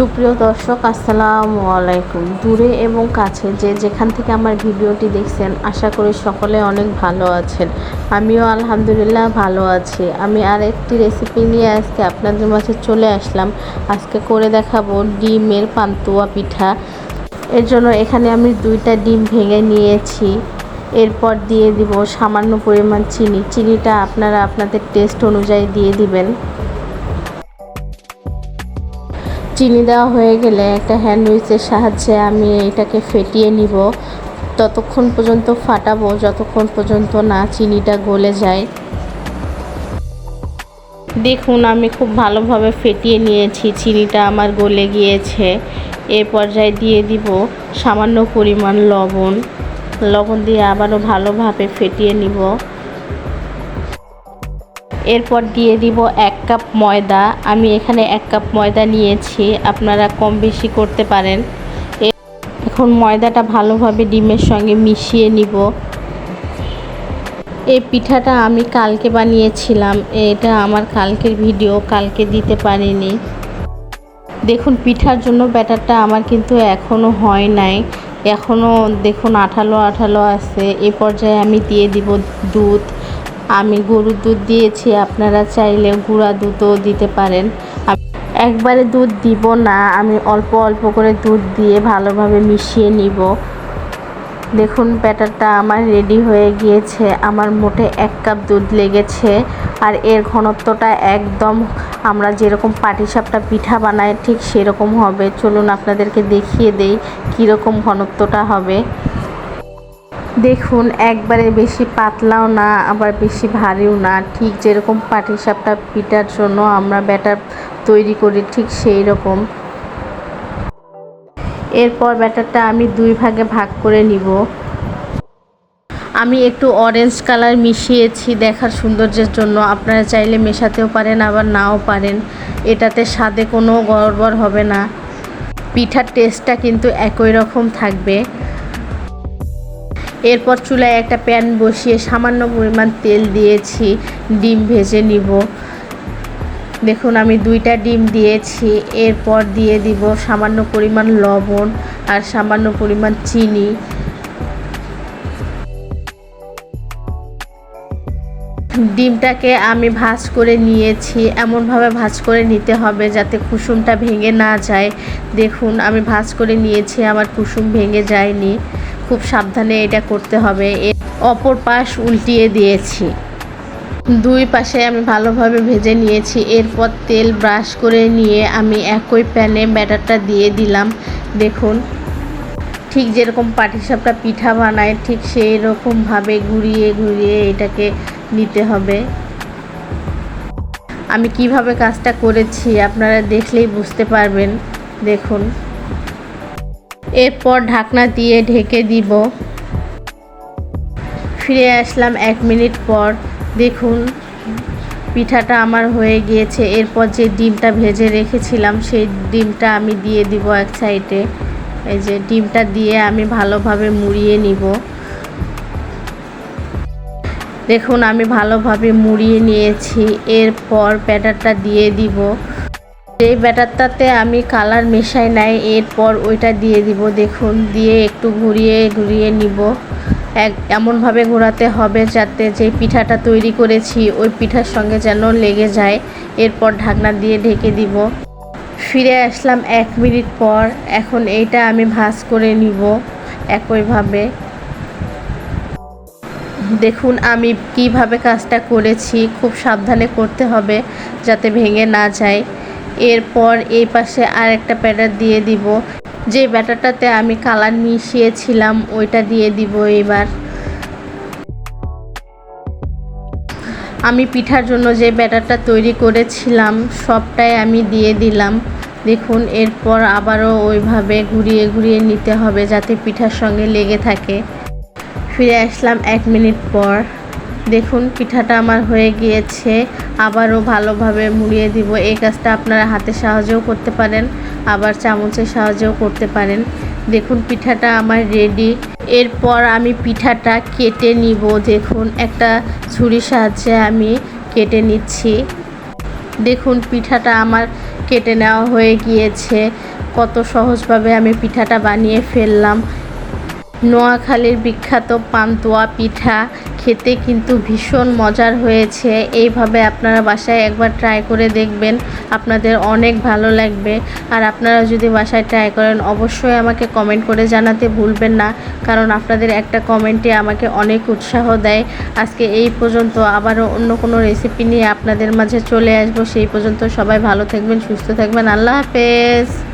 সুপ্রিয় দর্শক, আসসালামু আলাইকুম। দূরে এবং কাছে যে যেখান থেকে আমার ভিডিওটি দেখছেন, আশা করি সকলে অনেক ভালো আছেন। আমিও আলহামদুলিল্লাহ ভালো আছি। আমি আর একটি রেসিপি নিয়ে আজকে আপনাদের মাঝে চলে আসলাম। আজকে করে দেখাবো ডিমের পান্তুয়া পিঠা। এর জন্য এখানে আমি দুইটা ডিম ভেঙে নিয়েছি। এরপর দিয়ে দিব সামান্য পরিমাণ চিনি। চিনিটা আপনারা আপনাদের টেস্ট অনুযায়ী দিয়ে দিবেন। চিনি দেওয়া হয়ে গেলে একটা হ্যান্ড উইচের সাহায্যে আমি এটাকে ফেটিয়ে নিব। ততক্ষণ পর্যন্ত ফাটাবো, যতক্ষণ পর্যন্ত না চিনিটা গলে যায়। দেখুন, আমি খুব ভালোভাবে ফেটিয়ে নিয়েছি, চিনিটা আমার গলে গিয়েছে। এ পর্যায়ে দিয়ে দিব সামান্য পরিমাণ লবণ। লবণ দিয়ে আবারও ভালোভাবে ফেটিয়ে নিব। এরপর দিয়ে দিব এক কাপ ময়দা। আমি এখানে এক কাপ ময়দা নিয়েছি, আপনারা কম বেশি করতে পারেন। এখন ময়দাটা ভালোভাবে ডিমের সঙ্গে মিশিয়ে নিব। এই পিঠাটা আমি কালকে বানিয়েছিলাম, এটা আমার কালকের ভিডিও, কালকে দিতে পারিনি। দেখুন, পিঠার জন্য ব্যাটারটা আমার কিন্তু এখনও হয় নাই। এখনও দেখুন, আঠালো আঠালো আছে। এ পর্যায়ে আমি দিয়ে দিব দুধ। আমি গরুর দুধ দিয়েছি, আপনারা চাইলে গুঁড়া দুধও দিতে পারেন। একবারে দুধ দিব না, আমি অল্প অল্প করে দুধ দিয়ে ভালোভাবে মিশিয়ে নিব। দেখুন, ব্যাটারটা আমার রেডি হয়ে গিয়েছে। আমার মোটে এক কাপ দুধ লেগেছে আর এর ঘনত্বটা একদম আমরা যেরকম পাটিসাপটা পিঠা বানাই ঠিক সেরকম হবে। চলুন আপনাদেরকে দেখিয়ে দেই কীরকম ঘনত্বটা হবে। দেখুন, একবারে বেশি পাতলাও না, আবার বেশি ভারীও না। ঠিক যেরকম পাটিসাপটা পিঠার জন্য আমরা ব্যাটার তৈরি করি, ঠিক সেই রকম। এরপর ব্যাটারটা আমি দুই ভাগে ভাগ করে নিব। আমি একটু অরেঞ্জ কালার মিশিয়েছি দেখার সৌন্দর্যের জন্য। আপনারা চাইলে মেশাতেও পারেন, আবার নাও পারেন। এটাতে স্বাদে কোনো গড়বড় হবে না। পিঠার টেস্টটা কিন্তু একই রকম থাকবে। এরপর চুলায় একটা প্যান বসিয়ে সামান্য পরিমাণ তেল দিয়েছি। ডিম ভেজে নিব। দেখুন, আমি দুইটা ডিম দিয়েছি। এরপর দিয়ে দিব সামান্য পরিমাণ লবণ আর সামান্য পরিমাণ চিনি। ডিমটাকে আমি ভাজ করে নিয়েছি। এমনভাবে ভাজ করে নিতে হবে যাতে কুসুমটা ভেঙে না যায়। দেখুন, আমি ভাজ করে নিয়েছি, আমার কুসুম ভেঙে যায়নি। খুব সাবধানে এটা করতে হবে। এ অপর পাশ উল্টিয়ে দিয়েছি। দুই পাশে আমি ভালোভাবে ভেজে নিয়েছি। এরপর তেল ব্রাশ করে নিয়ে আমি একই প্যানে ব্যাটারটা দিয়ে দিলাম। দেখুন, ঠিক যেরকম পাটিসাপটা পিঠা বানায়, ঠিক সেই রকমভাবে ঘুরিয়ে ঘুরিয়ে এটাকে নিতে হবে। আমি কীভাবে কাজটা করেছি আপনারা দেখলেই বুঝতে পারবেন। দেখুন। এরপর ঢাকনা দিয়ে ঢেকে দিব। ফিরে আসলাম এক মিনিট পর। দেখুন, পিঠাটা আমার হয়ে গিয়েছে। এরপর যে ডিমটা ভেজে রেখেছিলাম, সেই ডিমটা আমি দিয়ে দিব এক সাইডে। এই যে ডিমটা দিয়ে আমি ভালোভাবে মুড়িয়ে নিব। দেখুন, আমি ভালোভাবে মুড়িয়ে নিয়েছি। এরপর প্যাটারটা দিয়ে দিব। এই ব্যাটারটাতে আমি কালার মেশাই নাই, এরপর ওইটা দিয়ে দিব, দেখুন, দিয়ে একটু ঘুরিয়ে ঘুরিয়ে নিব। এক, এমনভাবে ঘোরাতে হবে যাতে যে পিঠাটা তৈরি করেছি, ওই পিঠার সঙ্গে যেন লেগে যায়। এরপর ঢাকনা দিয়ে ঢেকে দিব। ফিরে আসলাম এক মিনিট পর, এখন এইটা আমি ভাজ করে নিব একইভাবে। দেখুন, আমি কীভাবে কাজটা করেছি, খুব সাবধানে করতে হবে যাতে ভেঙে না যায়। এরপর এই পাশে আর একটা ব্যাটার দিয়ে দিব। যে ব্যাটারটাতে আমি কালার মিশিয়েছিলাম, ওইটা দিয়ে দিব এবার। আমি পিঠার জন্য যে ব্যাটারটা তৈরি করেছিলাম, সবটাই আমি দিয়ে দিলাম। দেখুন, এরপর আবারও ওইভাবে ঘুরিয়ে ঘুরিয়ে নিতে হবে যাতে পিঠার সঙ্গে লেগে থাকে। ফিরে আসলাম এক মিনিট পর। দেখুন, পিঠাটা আমার হয়ে গিয়েছে। আবারও ভালোভাবে মুড়িয়ে দিব। এই কাজটা আপনারা হাতের সাহায্যেও করতে পারেন, আবার চামচের সাহায্যেও করতে পারেন। দেখুন, পিঠাটা আমার রেডি এরপর আমি পিঠাটা কেটে নিব। দেখুন, একটা ছুরির সাহায্যে আমি কেটে নিচ্ছি। দেখুন, পিঠাটা আমার কেটে নেওয়া হয়ে গিয়েছে। কত সহজভাবে আমি পিঠাটা বানিয়ে ফেললাম। নোয়াখালীর বিখ্যাত পান্তুয়া পিঠা। খেতে কিন্তু ভীষণ মজার হয়েছে। এইভাবে আপনারা বাসায় একবার ট্রাই করে দেখবেন, আপনাদের অনেক ভালো লাগবে। আর আপনারা যদি বাসায় ট্রাই করেন, অবশ্যই আমাকে কমেন্ট করে জানাতে ভুলবেন না। কারণ আপনাদের একটা কমেন্টে আমাকে অনেক উৎসাহ দেয়। আজকে এই পর্যন্ত আবারও অন্য কোনো রেসিপি নিয়ে আপনাদের মাঝে চলে আসব। সেই পর্যন্ত সবাই ভালো থাকবেন, সুস্থ থাকবেন। আল্লাহ হাফেজ।